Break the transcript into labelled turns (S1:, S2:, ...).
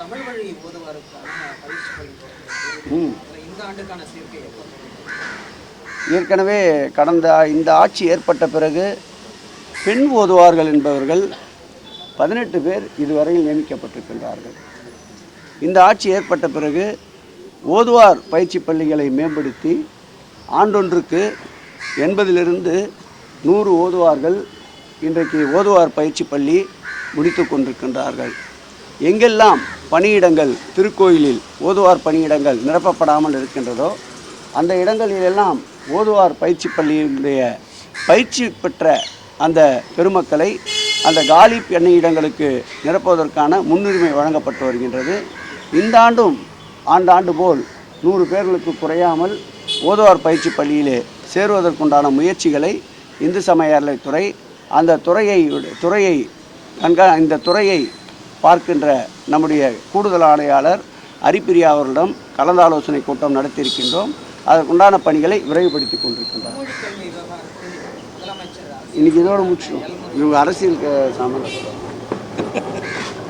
S1: தமிழ் வழி ஓதுவாருக்கான பயிற்சி இந்த ஆண்டுக்கான சேர்க்கை
S2: ஏற்கனவே கடந்த இந்த ஆட்சி ஏற்பட்ட பிறகு பெண் ஓதுவார்கள் என்பவர்கள் பதினெட்டு பேர் இதுவரையில் நியமிக்கப்பட்டிருக்கின்றார்கள். இந்த ஆட்சி ஏற்பட்ட பிறகு ஓதுவார் பயிற்சி பள்ளிகளை மேம்படுத்தி ஆண்டொன்றுக்கு எண்பதிலிருந்து நூறு ஓதுவார்கள். இன்றைக்கு ஓதுவார் பயிற்சி பள்ளி முடித்து கொண்டிருக்கின்றார்கள். எங்கெல்லாம் பணியிடங்கள் திருக்கோயிலில் ஓதுவார் பணியிடங்கள் நிரப்பப்படாமல் இருக்கின்றதோ அந்த இடங்களிலெல்லாம் ஓதுவார் பயிற்சி பள்ளியினுடைய பயிற்சி பெற்ற அந்த பெருமக்களை அந்த காலி பணியிடங்களுக்கு நிரப்புவதற்கான முன்னுரிமை வழங்கப்பட்டு வருகின்றது. இந்த ஆண்டும் ஆண்டாண்டு போல் நூறு பேர்களுக்கு குறையாமல் ஓதுவார் பயிற்சி பள்ளியிலே சேருவதற்குண்டான முயற்சிகளை இந்து சமய அறநிலைத்துறை அந்த துறையை துறையை கண்கா இந்த துறையை பார்க்கின்ற நம்முடைய கூடுதல் ஆணையாளர் அரிப்பிரியா அவர்களிடம் கலந்தாலோசனை கூட்டம் நடத்தியிருக்கின்றோம். அதற்குண்டான பணிகளை விரைவுபடுத்தி கொண்டிருக்கின்றோம் இன்னைக்கு இதோட முடிச்சிடும் இவங்க அரசியல் சம்மந்தப்பட்டவங்க